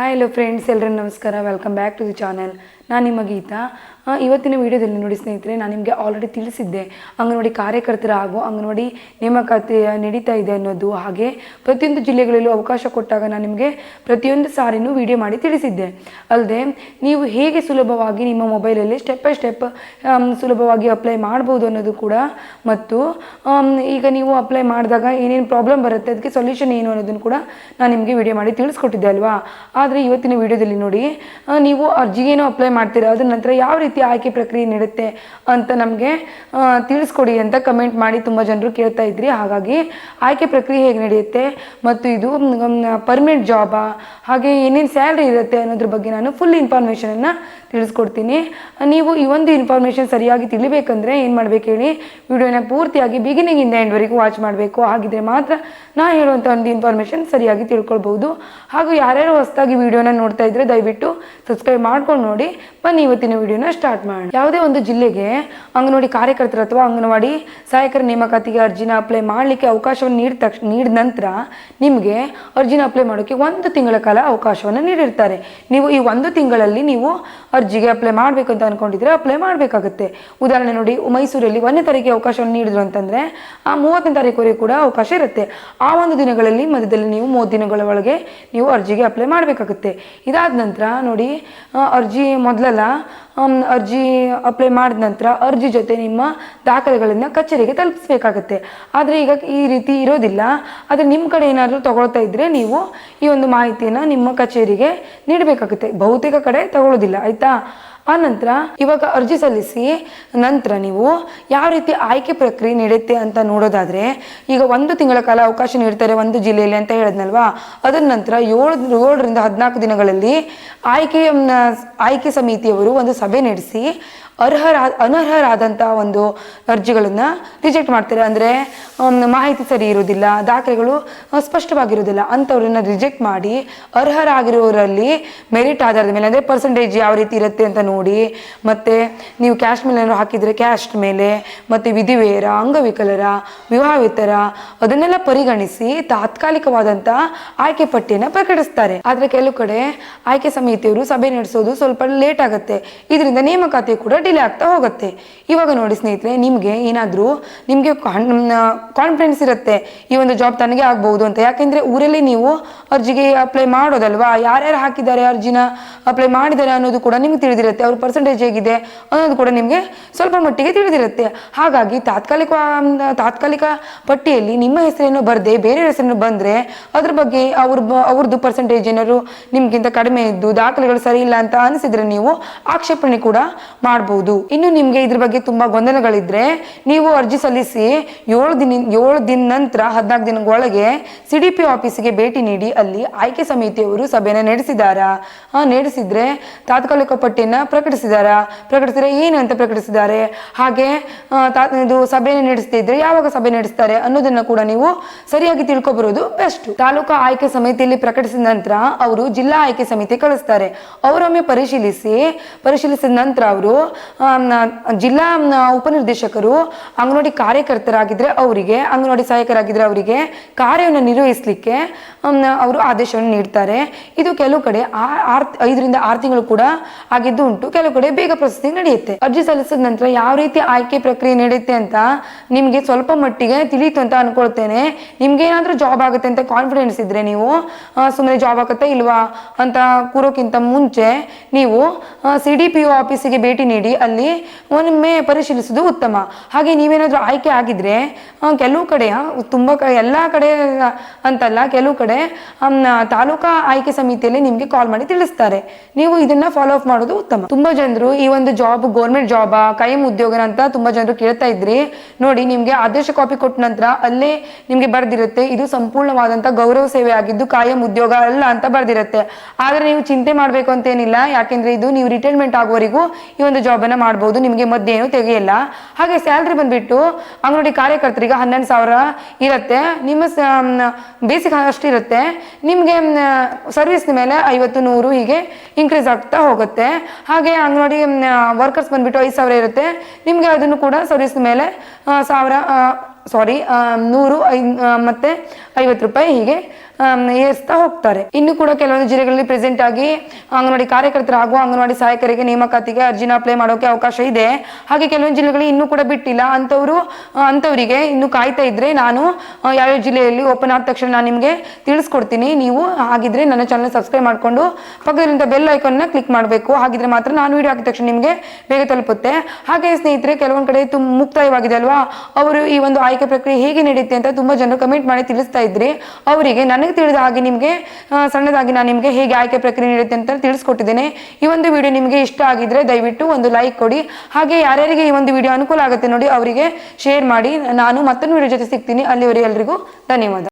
Hi hello friends ಎಲ್ಲರೂ ನಮಸ್ಕಾರ. Welcome back to the channel ನಾನು ನಿಮ್ಮ ಗೀತಾ ಇವತ್ತಿನ ವಿಡಿಯೋದಲ್ಲಿ ನೋಡಿ ಸ್ನೇಹಿತರೆ, ನಾನು ನಿಮಗೆ ಆಲ್ರೆಡಿ ತಿಳಿಸಿದ್ದೆ. ಅಂಗನವಾಡಿ ಕಾರ್ಯಕರ್ತರ ಹಾಗೂ ಅಂಗನವಾಡಿ ನೇಮಕಾತಿ ನಡೀತಾ ಇದೆ ಅನ್ನೋದು. ಹಾಗೆ ಪ್ರತಿಯೊಂದು ಜಿಲ್ಲೆಗಳಲ್ಲೂ ಅವಕಾಶ ಕೊಟ್ಟಾಗ ನಾನು ನಿಮಗೆ ಪ್ರತಿಯೊಂದು ಸಾರಿನೂ ವಿಡಿಯೋ ಮಾಡಿ ತಿಳಿಸಿದ್ದೆ. ಅಲ್ಲದೆ ನೀವು ಹೇಗೆ ಸುಲಭವಾಗಿ ನಿಮ್ಮ ಮೊಬೈಲಲ್ಲಿ ಸ್ಟೆಪ್ ಬೈ ಸ್ಟೆಪ್ ಸುಲಭವಾಗಿ ಅಪ್ಲೈ ಮಾಡ್ಬೋದು ಅನ್ನೋದು ಕೂಡ ಮತ್ತು ಈಗ ನೀವು ಅಪ್ಲೈ ಮಾಡಿದಾಗ ಏನೇನು ಪ್ರಾಬ್ಲಮ್ ಬರುತ್ತೆ, ಅದಕ್ಕೆ ಸೊಲ್ಯೂಷನ್ ಏನು ಅನ್ನೋದನ್ನು ಕೂಡ ನಾನು ನಿಮಗೆ ವಿಡಿಯೋ ಮಾಡಿ ತಿಳಿಸ್ಕೊಟ್ಟಿದ್ದೆ ಅಲ್ವಾ? ಆದರೆ ಇವತ್ತಿನ ವಿಡಿಯೋದಲ್ಲಿ ನೋಡಿ ನೀವು ಅರ್ಜಿಗೇನೋ ಅಪ್ಲೈ ಮಾಡ್ತೀರಾ? ಅದ್ರ ನಂತರ ಯಾವ ರೀತಿ ಆಯ್ಕೆ ಪ್ರಕ್ರಿಯೆ ನಡೆಯುತ್ತೆ ಅಂತ ನಮಗೆ ತಿಳಿಸ್ಕೊಡಿ ಅಂತ ಕಮೆಂಟ್ ಮಾಡಿ ತುಂಬ ಜನರು ಕೇಳ್ತಾ ಇದ್ರಿ. ಹಾಗಾಗಿ ಆಯ್ಕೆ ಪ್ರಕ್ರಿಯೆ ಹೇಗೆ ನಡೆಯುತ್ತೆ ಮತ್ತು ಇದು ಪರ್ಮನೆಂಟ್ ಜಾಬಾ ಹಾಗೆ ಏನೇನು ಸ್ಯಾಲ್ರಿ ಇರುತ್ತೆ ಅನ್ನೋದ್ರ ಬಗ್ಗೆ ನಾನು ಫುಲ್ ಇನ್ಫಾರ್ಮೇಷನನ್ನು ತಿಳಿಸ್ಕೊಡ್ತೀನಿ. ನೀವು ಈ ಒಂದು ಇನ್ಫಾರ್ಮೇಷನ್ ಸರಿಯಾಗಿ ತಿಳಿಬೇಕಂದ್ರೆ ಏನು ಮಾಡ್ಬೇಕು ಹೇಳಿ, ವಿಡಿಯೋನ ಪೂರ್ತಿಯಾಗಿ ಬಿಗಿನಿಂಗಿಂದ ಎಂಡ್ವರೆಗೂ ವಾಚ್ ಮಾಡಬೇಕು. ಹಾಗಿದ್ರೆ ಮಾತ್ರ ನಾ ಹೇಳುವಂಥ ಒಂದು ಇನ್ಫಾರ್ಮೇಷನ್ ಸರಿಯಾಗಿ ತಿಳ್ಕೊಳ್ಬೋದು ಹಾಗೂ ಯಾರ್ಯಾರು ಹೊಸದಾಗಿ ವಿಡಿಯೋನ ನೋಡ್ತಾ ಇದ್ರೆ ದಯವಿಟ್ಟು ಸಬ್ಸ್ಕ್ರೈಬ್ ಮಾಡ್ಕೊಂಡು ನೋಡಿ. ಬನ್ನಿ ಇವತ್ತಿನ ವಿಡಿಯೋನ ಸ್ಟಾರ್ಟ್ ಮಾಡೋಣ. ಯಾವುದೇ ಒಂದು ಜಿಲ್ಲೆಗೆ ಅಂಗನವಾಡಿ ಕಾರ್ಯಕರ್ತರು ಅಥವಾ ಅಂಗನವಾಡಿ ಸಹಾಯಕರ ನೇಮಕಾತಿಗೆ ಅರ್ಜಿನ ಅಪ್ಲೈ ಮಾಡಲಿಕ್ಕೆ ಅವಕಾಶವನ್ನು ನೀಡಿದ ತಕ್ಷಣ ನೀಡಿದ ನಂತರ ನಿಮಗೆ ಅರ್ಜಿನ ಅಪ್ಲೈ ಮಾಡೋಕ್ಕೆ ಒಂದು ತಿಂಗಳ ಕಾಲ ಅವಕಾಶವನ್ನು ನೀಡಿರ್ತಾರೆ. ನೀವು ಈ ಒಂದು ತಿಂಗಳಲ್ಲಿ ನೀವು ಅರ್ಜಿಗೆ ಅಪ್ಲೈ ಮಾಡಬೇಕು ಅಂತ ಅನ್ಕೊಂಡಿದ್ರೆ ಅಪ್ಲೈ ಮಾಡಬೇಕಾಗುತ್ತೆ. ಉದಾಹರಣೆ ನೋಡಿ, ಮೈಸೂರಲ್ಲಿ ಒಂದನೇ ತಾರೀಕಿಗೆ ಅವಕಾಶವನ್ನು ನೀಡಿದ್ರು ಅಂತಂದರೆ ಆ ಮೂವತ್ತನೇ ತಾರೀಕುವರೆಗೆ ಕೂಡ ಅವಕಾಶ ಇರುತ್ತೆ. ಆ ಒಂದು ದಿನಗಳಲ್ಲಿ ಮಧ್ಯದಲ್ಲಿ ನೀವು ಮೂವತ್ತು ದಿನಗಳ ಒಳಗೆ ನೀವು ಅರ್ಜಿಗೆ ಅಪ್ಲೈ ಮಾಡಬೇಕಾಗುತ್ತೆ. ಇದಾದ ನಂತರ ನೋಡಿ ಅರ್ಜಿ ಮೊದಲೆಲ್ಲ ಅರ್ಜಿ ಅಪ್ಲೈ ಮಾಡಿದ ನಂತರ ಅರ್ಜಿ ಜೊತೆ ನಿಮ್ಮ ದಾಖಲೆಗಳನ್ನು ಕಚೇರಿಗೆ ತಲುಪಿಸ್ಬೇಕಾಗತ್ತೆ. ಆದರೆ ಈಗ ಈ ರೀತಿ ಇರೋದಿಲ್ಲ. ಆದರೆ ನಿಮ್ಮ ಕಡೆ ಏನಾದರೂ ತಗೊಳ್ತಾ ಇದ್ದರೆ ನೀವು ಈ ಒಂದು ಮಾಹಿತಿಯನ್ನು ನಿಮ್ಮ ಕಚೇರಿಗೆ ನೀಡಬೇಕಾಗುತ್ತೆ. ಬಹುತೇಕ ಕಡೆ ತಗೊಳ್ಳೋದಿಲ್ಲ ಆಯಿತಾ? ಆ ನಂತರ ಇವಾಗ ಅರ್ಜಿ ಸಲ್ಲಿಸಿ ನಂತರ ನೀವು ಯಾವ ರೀತಿ ಆಯ್ಕೆ ಪ್ರಕ್ರಿಯೆ ನಡೆಯುತ್ತೆ ಅಂತ ನೋಡೋದಾದರೆ, ಈಗ ಒಂದು ತಿಂಗಳ ಕಾಲ ಅವಕಾಶ ನೀಡ್ತಾರೆ ಒಂದು ಜಿಲ್ಲೆಯಲ್ಲಿ ಅಂತ ಹೇಳಿದ್ನಲ್ವಾ? ಅದರ ನಂತರ ಏಳು, ಏಳರಿಂದ ಹದಿನಾಲ್ಕು ದಿನಗಳಲ್ಲಿ ಆಯ್ಕೆ ಆಯ್ಕೆ ಸಮಿತಿಯವರು ಒಂದು ಸಭೆ ನಡೆಸಿ ಅರ್ಹರ ಅನರ್ಹರಾದಂಥ ಒಂದು ಅರ್ಜಿಗಳನ್ನು ರಿಜೆಕ್ಟ್ ಮಾಡ್ತಾರೆ. ಅಂದರೆ ಮಾಹಿತಿ ಸರಿ ಇರೋದಿಲ್ಲ ದಾಖಲೆಗಳು ಸ್ಪಷ್ಟವಾಗಿರುವುದಿಲ್ಲ. ಅಂಥವ್ರನ್ನ ರಿಜೆಕ್ಟ್ ಮಾಡಿ ಅರ್ಹರಾಗಿರೋರಲ್ಲಿ ಮೆರಿಟ್ ಆಧಾರದ ಮೇಲೆ, ಅಂದರೆ ಪರ್ಸೆಂಟೇಜ್ ಯಾವ ರೀತಿ ಇರುತ್ತೆ ಅಂತ ನೋಡಿ, ಮತ್ತು ನೀವು ಕ್ಯಾಶ್ ಮೇಲೆ ಏನಾದ್ರು ಹಾಕಿದರೆ ಕ್ಯಾಶ್ ಮೇಲೆ, ಮತ್ತು ವಿಧಿವೇರ, ಅಂಗವಿಕಲರ, ವಿವಾಹಿತರ, ಅದನ್ನೆಲ್ಲ ಪರಿಗಣಿಸಿ ತಾತ್ಕಾಲಿಕವಾದಂಥ ಆಯ್ಕೆ ಪಟ್ಟಿಯನ್ನು ಪ್ರಕಟಿಸ್ತಾರೆ. ಆದರೆ ಕೆಲವು ಕಡೆ ಆಯ್ಕೆ ಸಮಿತಿಯವರು ಸಭೆ ನಡೆಸೋದು ಸ್ವಲ್ಪ ಲೇಟ್ ಆಗುತ್ತೆ. ಇದರಿಂದ ನೇಮಕಾತಿ ಕೂಡ ಡಿಲೇ ಆಗ್ತಾ ಹೋಗುತ್ತೆ. ಇವಾಗ ನೋಡಿ ಸ್ನೇಹಿತರೆ, ನಿಮಗೆ ಏನಾದರೂ, ನಿಮಗೆ ಕಾನ್ಫಿಡೆನ್ಸ್ ಇರುತ್ತೆ, ಈ ಒಂದು ಜಾಬ್ ತನಗೆ ಆಗ್ಬೋದು ಅಂತ. ಯಾಕೆಂದರೆ ಊರಲ್ಲಿ ನೀವು ಅರ್ಜಿಗೆ ಅಪ್ಲೈ ಮಾಡೋದಲ್ವಾ? ಯಾರ್ಯಾರು ಹಾಕಿದ್ದಾರೆ ಅರ್ಜಿನ ಅಪ್ಲೈ ಮಾಡಿದ್ದಾರೆ ಅನ್ನೋದು ಕೂಡ ನಿಮ್ಗೆ ತಿಳಿದಿರುತ್ತೆ. ಅವ್ರ ಪರ್ಸೆಂಟೇಜ್ ಹೇಗಿದೆ ಅನ್ನೋದು ಕೂಡ ನಿಮಗೆ ಸ್ವಲ್ಪ ಮಟ್ಟಿಗೆ ತಿಳಿದಿರುತ್ತೆ. ಹಾಗಾಗಿ ತಾತ್ಕಾಲಿಕ ತಾತ್ಕಾಲಿಕ ಪಟ್ಟಿಯಲ್ಲಿ ನಿಮ್ಮ ಹೆಸರೇನು ಬರದೆ, ಬೇರೆ ಹೆಸರನ್ನು ಬಂದರೆ ಅದ್ರ ಬಗ್ಗೆ ಅವ್ರ ಅವ್ರದ್ದು ಪರ್ಸೆಂಟೇಜ್ ಏನಾದ್ರು ನಿಮಗಿಂತ ಕಡಿಮೆ ಇದ್ದು, ದಾಖಲೆಗಳು ಸರಿ ಇಲ್ಲ ಅಂತ ಅನಿಸಿದ್ರೆ ನೀವು ಆಕ್ಷೇಪಣೆ ಕೂಡ ಮಾಡಬಹುದು ಇನ್ನು ನಿಮಗೆ ಇದ್ರ ಬಗ್ಗೆ ತುಂಬಾ ಗೊಂದಲಗಳಿದ್ರೆ ನೀವು ಅರ್ಜಿ ಸಲ್ಲಿಸಿ ಏಳು ದಿನ ಏಳು ದಿನ ನಂತರ ಹದಿನಾಲ್ಕು ದಿನಗಳೊಳಗೆ ಸಿ ಡಿ ಪಿ ಆಫೀಸಿಗೆ ಭೇಟಿ ನೀಡಿ ಅಲ್ಲಿ ಆಯ್ಕೆ ಸಮಿತಿಯವರು ಸಭೆನ ನಡೆಸಿದಾರಾ? ನಡೆಸಿದ್ರೆ ತಾತ್ಕಾಲಿಕ ಪಟ್ಟಿಯನ್ನ ಪ್ರಕಟಿಸಿದಾರಾ? ಪ್ರಕಟಿಸಿದ್ರೆ ಏನು ಅಂತ ಪ್ರಕಟಿಸಿದ್ದಾರೆ? ಹಾಗೆ ಇದು ಸಭೆ ನಡೆಸ್ತಿದ್ರೆ ಯಾವಾಗ ಸಭೆ ನಡೆಸ್ತಾರೆ ಅನ್ನೋದನ್ನ ಕೂಡ ನೀವು ಸರಿಯಾಗಿ ತಿಳ್ಕೊಬರೋದು ಬೆಸ್ಟ್ ತಾಲೂಕು ಆಯ್ಕೆ ಸಮಿತಿಯಲ್ಲಿ ಪ್ರಕಟಿಸಿದ ನಂತರ ಅವರು ಜಿಲ್ಲಾ ಆಯ್ಕೆ ಸಮಿತಿ ಕಳಿಸ್ತಾರೆ. ಅವರೊಮ್ಮೆ ಪರಿಶೀಲಿಸಿ, ಪರಿಶೀಲಿಸಿದ ನಂತರ ಅವರು ಜಿಲ್ಲಾ ಉಪನಿರ್ದೇಶಕರು ಅಂಗನವಾಡಿ ಕಾರ್ಯಕರ್ತರಾಗಿದ್ರೆ ಅವರಿಗೆ ಅಂಗನವಾಡಿ ಸಹಾಯಕರಾಗಿದ್ರೆ ಅವರಿಗೆ ಕಾರ್ಯವನ್ನು ನಿರ್ವಹಿಸಲಿಕ್ಕೆ ಅವರು ಆದೇಶವನ್ನು ನೀಡ್ತಾರೆ. ಇದು ಕೆಲವು ಕಡೆ ಆರ್ ಐದರಿಂದ ಆರು ತಿಂಗಳು ಕೂಡ ಆಗಿದ್ದು ಉಂಟು. ಕೆಲವು ಕಡೆ ಬೇಗ ಪ್ರೊಸೆಸಿಂಗ್ ನಡೆಯುತ್ತೆ. ಅರ್ಜಿ ಸಲ್ಲಿಸಿದ ನಂತರ ಯಾವ ರೀತಿ ಆಯ್ಕೆ ಪ್ರಕ್ರಿಯೆ ನಡೆಯುತ್ತೆ ಅಂತ ನಿಮಗೆ ಸ್ವಲ್ಪ ಮಟ್ಟಿಗೆ ತಿಳಿಯಿತು ಅಂತ ಅನ್ಕೊಳ್ತೇನೆ. ನಿಮ್ಗೆ ಏನಾದ್ರೂ ಜಾಬ್ ಆಗುತ್ತೆ ಅಂತ ಕಾನ್ಫಿಡೆನ್ಸ್ ಇದ್ರೆ ನೀವು ಸುಮ್ಮನೆ ಜಾಬ್ ಆಗುತ್ತೆ ಇಲ್ವಾ ಅಂತ ಕೂರೋಕ್ಕಿಂತ ಮುಂಚೆ ನೀವು ಸಿ ಡಿ ಪಿ ಒ ಆಫೀಸಿಗೆ ಭೇಟಿ ನೀಡಿ. ಅಲ್ಲಿ ಒಮ್ಮೆ ಪರಿಶೀಲಿಸುವುದು ಉತ್ತಮ. ಹಾಗೆ ನೀವೇನಾದರೂ ಆಯ್ಕೆ ಆಗಿದ್ರೆ ಕೆಲವು ಕಡೆಯ ತುಂಬ ಎಲ್ಲ ಕಡೆ ಅಂತಲ್ಲ, ಕೆಲವು ಕಡೆ ಆಮ್, ತಾಲೂಕಾ ಆಯ್ಕೆ ಸಮಿತಿಯಲ್ಲಿ ನಿಮ್ಗೆ ಕಾಲ್ ಮಾಡಿ ತಿಳಿಸ್ತಾರೆ. ನೀವು ಇದನ್ನ ಫಾಲೋ ಅಪ್ ಮಾಡೋದು ಉತ್ತಮ. ತುಂಬಾ ಜನರು ಈ ಒಂದು ಜಾಬ್ ಗೌರ್ಮೆಂಟ್ ಜಾಬ್ ಕೈಮ್ ಉದ್ಯೋಗನ ಅಂತ ತುಂಬಾ ಜನರು ಕೇಳ್ತಾ ಇದ್ರಿ. ನೋಡಿ ನಿಮ್ಗೆ ಆದೇಶ ಕಾಪಿ ಕೊಟ್ಟ ನಂತರ ಅಲ್ಲೇ ನಿಮ್ಗೆ ಬರ್ದಿರುತ್ತೆ. ಇದು ಸಂಪೂರ್ಣವಾದಂತ ಗೌರವ ಸೇವೆ ಆಗಿದ್ದು ಕಾಯಂ ಉದ್ಯೋಗ ಅಲ್ಲ ಅಂತ ಬರ್ದಿರುತ್ತೆ. ಆದ್ರೆ ನೀವು ಚಿಂತೆ ಮಾಡ್ಬೇಕು ಅಂತ ಏನಿಲ್ಲ. ಯಾಕೆಂದ್ರೆ ಇದು ನೀವು ರಿಟೈರ್ಮೆಂಟ್ ಆಗುವವರೆಗೂ ಈ ಒಂದು ಜಾಬ್ ಅನ್ನ ಮಾಡಬಹುದು ನಿಮ್ಗೆ ಏನು ತೆಗೆಯಲ್ಲ. ಹಾಗೆ ಸ್ಯಾಲ್ರಿ ಬಂದ್ಬಿಟ್ಟು ಅಂಗನವಾಡಿ ಕಾರ್ಯಕರ್ತರಿಗೆ ಹನ್ನೊಂದು ಸಾವಿರ ಇರುತ್ತೆ. ನಿಮ್ಮ ಬೇಸಿಕ್ ಅಷ್ಟಿರುತ್ತೆ ನಿಮಗೆ ಸರ್ವಿಸ್ ಮೇಲೆ ಐವತ್ತು ನೂರು ಹೀಗೆ ಇನ್ಕ್ರೀಸ್ ಆಗ್ತಾ ಹೋಗುತ್ತೆ. ಹಾಗೆ ಅಂಗನವಾಡಿ ವರ್ಕರ್ಸ್ ಬಂದುಬಿಟ್ಟು ಐದು ಸಾವಿರ ಇರುತ್ತೆ. ನಿಮಗೆ ಅದನ್ನು ಕೂಡ ಸರ್ವಿಸ್ ಮೇಲೆ ಸಾವಿರ ಸಾರಿ ನೂರು, ಐ ಮತ್ತು ಐವತ್ತು ರೂಪಾಯಿ ಹೀಗೆ ಏರಿಸ್ತಾ ಹೋಗ್ತಾರೆ. ಇನ್ನು ಕೂಡ ಕೆಲವೊಂದು ಜಿಲ್ಲೆಗಳಲ್ಲಿ ಪ್ರೆಸೆಂಟ್ ಆಗಿ ಅಂಗನವಾಡಿ ಕಾರ್ಯಕರ್ತರಾಗುವ ಅಂಗನವಾಡಿ ಸಹಾಯಕರಿಗೆ ನೇಮಕಾತಿಗೆ ಅರ್ಜಿನ ಅಪ್ಲೈ ಮಾಡೋಕೆ ಅವಕಾಶ ಇದೆ. ಹಾಗೆ ಕೆಲವೊಂದು ಜಿಲ್ಲೆಗಳು ಇನ್ನೂ ಕೂಡ ಬಿಟ್ಟಿಲ್ಲ. ಅಂತವರು ಅಂಥವರಿಗೆ ಇನ್ನು ಕಾಯ್ತಾ ಇದ್ರೆ ನಾನು ಯಾವ ಜಿಲ್ಲೆಯಲ್ಲಿ ಓಪನ್ ಆದ ತಕ್ಷಣ ನಾನು ನಿಮಗೆ ತಿಳಿಸ್ಕೊಡ್ತೀನಿ. ನೀವು ಹಾಗಿದ್ರೆ ನನ್ನ ಚಾನಲ್ ಸಬ್ಸ್ಕ್ರೈಬ್ ಮಾಡಿಕೊಂಡು ಪಕ್ಕದಲ್ಲಿಂದ ಬೆಲ್ ಐಕಾನ್ನ ಕ್ಲಿಕ್ ಮಾಡಬೇಕು. ಹಾಗಿದ್ರೆ ಮಾತ್ರ ನಾನು ವಿಡಿಯೋ ಹಾಕಿದ ತಕ್ಷಣ ನಿಮಗೆ ಬೇಗ ತಲುಪುತ್ತೆ. ಹಾಗೆ ಸ್ನೇಹಿತರೆ, ಕೆಲವೊಂದು ಕಡೆ ತುಂಬ ಮುಕ್ತಾಯವಾಗಿದೆ ಅಲ್ವಾ? ಅವರು ಈ ಒಂದು ಆಯ್ಕೆ ಪ್ರಕ್ರಿಯೆ ಹೇಗೆ ನಡೆಯುತ್ತೆ ಅಂತ ತುಂಬ ಜನರು ಕಮೆಂಟ್ ಮಾಡಿ ತಿಳಿಸ್ತಾ ಇದ್ರಿ, ಅವರಿಗೆ ನನಗೆ ತಿಳಿದ ಹಾಗೆ ನಿಮಗೆ ಸಣ್ಣದಾಗಿ ನಾನು ನಿಮಗೆ ಹೇಗೆ ಆಯ್ಕೆ ಪ್ರಕ್ರಿಯೆ ನಡೆಯುತ್ತೆ ಅಂತ ತಿಳಿಸ್ಕೊಟ್ಟಿದ್ದೇನೆ. ಈ ಒಂದು ವಿಡಿಯೋ ನಿಮಗೆ ಇಷ್ಟ ಆಗಿದ್ರೆ ದಯವಿಟ್ಟು ಒಂದು ಲೈಕ್ ಕೊಡಿ. ಹಾಗೆ ಯಾರ್ಯಾರಿಗೆ ಈ ಒಂದು ವಿಡಿಯೋ ಅನುಕೂಲ ಆಗುತ್ತೆ ನೋಡಿ ಅವರಿಗೆ ಶೇರ್ ಮಾಡಿ. ನಾನು ಮತ್ತೊಂದು ವಿಡಿಯೋ ಜೊತೆ ಸಿಗ್ತೀನಿ. ಅಲ್ಲಿವರೆಗೆ ಎಲ್ರಿಗೂ ಧನ್ಯವಾದ.